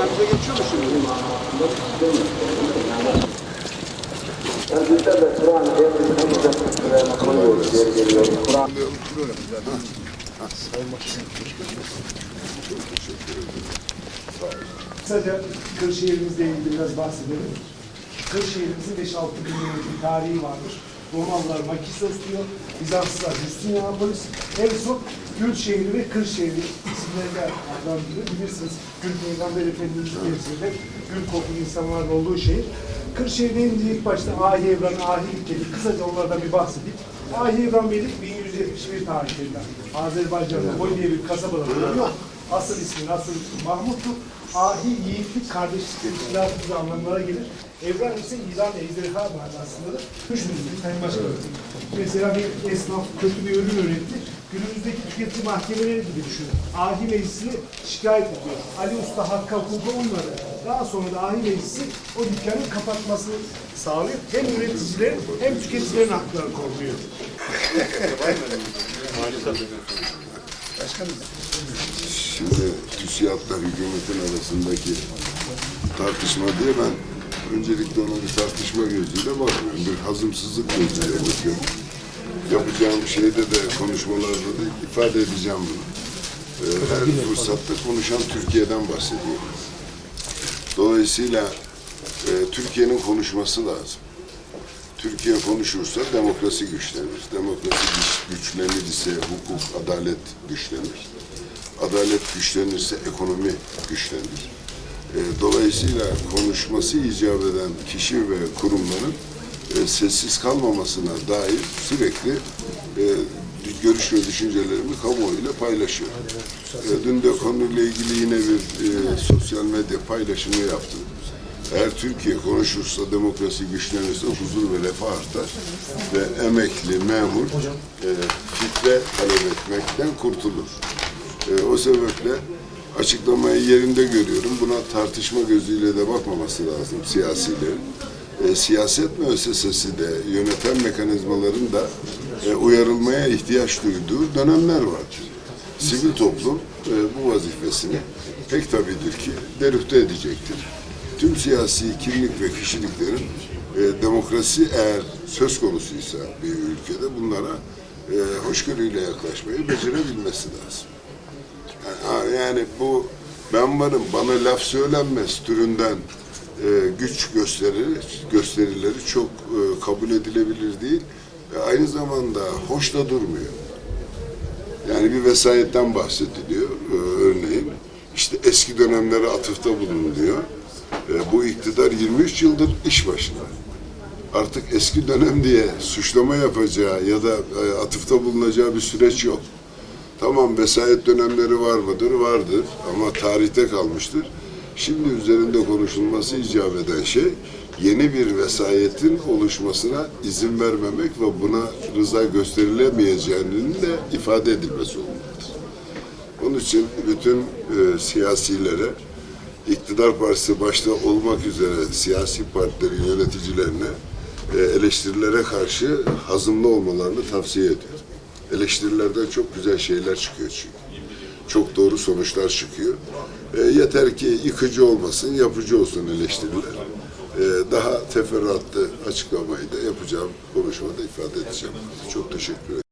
kalbize geçiyor mu şimdi? Kısaca Kırşehir'imizle ilgili biraz bahsedelim. Kırşehir'imizin 5-6 bin yıllık tarihi vardır. Romalılar Makisos diyor, Bizanslılar Justinianopolis, en son Gül şehri ve Kırşehri isimleriyle adlandırılır. Bilirsiniz Gül Peygamber Efendimiz'in mevzinde gül kokulu insanların olduğu şehir. Kırşehir deyince ilk başta Ahi Evran, Ahi ülkedir. Kısaca onlardan bir bahsedeyim. Ahi Evran Beylik 1171 tarihinde Azerbaycan'da Boy diye bir kasabada bulunuyor. Asıl ismi Asıl Mahmut'tu. Ahi yiğitlik, kardeşlik iltifatı anlamlara gelir. Evren ise ilan ejderha manasındadır. Düşünün Sayın Başkanım. Mesela bir esnaf kötü bir ürün üretti. Günümüzdeki tüketici mahkemeleri gibi düşünün. Ahi meclisini şikayet ediyor. Ali Usta hakka hukuka olmadı. Daha sonra da ahi meclisi o dükkanın kapatmasını sağlıyor. Hem üreticilerin hem tüketicilerin hakları korunuyor. Şimdi TÜSİAD'la hükümetin arasındaki tartışma diye ben öncelikle ona bir tartışma gözüyle bakmıyorum. Bir hazımsızlık gözüyle bakıyorum. Yapacağım şeyde de konuşmalarda da ifade edeceğim bunu. Ee, her fırsatta konuşan Türkiye'den bahsediyorum. Dolayısıyla e, Türkiye'nin konuşması lazım. Türkiye konuşursa demokrasi güçlenir. Demokrasi güç- güçlenirse hukuk, adalet güçlenir. Adalet güçlenirse ekonomi güçlenir. E, Dolayısıyla konuşması icap eden kişi ve kurumların e, sessiz kalmamasına dair sürekli e, görüş ve düşüncelerimi kamuoyuyla paylaşıyorum. E, Dün de konuyla ilgili yine bir e, sosyal medya paylaşımı yaptım. Eğer Türkiye konuşursa, demokrasi güçlenirse huzur ve refah artar ve emekli, memur e, fitre talep etmekten kurtulur. E, o sebeple açıklamayı yerinde görüyorum. Buna tartışma gözüyle de bakmaması lazım siyasilerin. E, siyaset müessesesi de yönetem mekanizmaların da e, uyarılmaya ihtiyaç duyduğu dönemler vardır. Sivil toplum e, bu vazifesini pek tabidir ki derüfte edecektir. Tüm siyasi kimlik ve kişiliklerin e, demokrasi eğer söz konusuysa bir ülkede bunlara e, hoşgörüyle yaklaşmayı becerebilmesi lazım. Yani, yani bu ben varım bana laf söylenmez türünden e, güç gösterir, gösterileri çok e, kabul edilebilir değil. E, aynı zamanda hoş da durmuyor. Yani bir vesayetten bahsediliyor e, örneğin. İşte eski dönemlere atıfta bulunuyor. E, bu iktidar 23 yıldır iş başında. Artık eski dönem diye suçlama yapacağı ya da atıfta bulunacağı bir süreç yok. Tamam vesayet dönemleri var mıdır? Vardır ama tarihte kalmıştır. Şimdi üzerinde konuşulması icap eden şey yeni bir vesayetin oluşmasına izin vermemek ve buna rıza gösterilemeyeceğinin de ifade edilmesi olmalıdır. Onun için bütün e, siyasilere, iktidar partisi başta olmak üzere siyasi partilerin yöneticilerine e, eleştirilere karşı hazımlı olmalarını tavsiye ediyorum. Eleştirilerden çok güzel şeyler çıkıyor çünkü. Çok doğru sonuçlar çıkıyor. E, yeter ki yıkıcı olmasın, yapıcı olsun eleştiriler. E, daha teferruatlı açıklamayı da yapacağım konuşmada ifade edeceğim. Çok teşekkür ederim.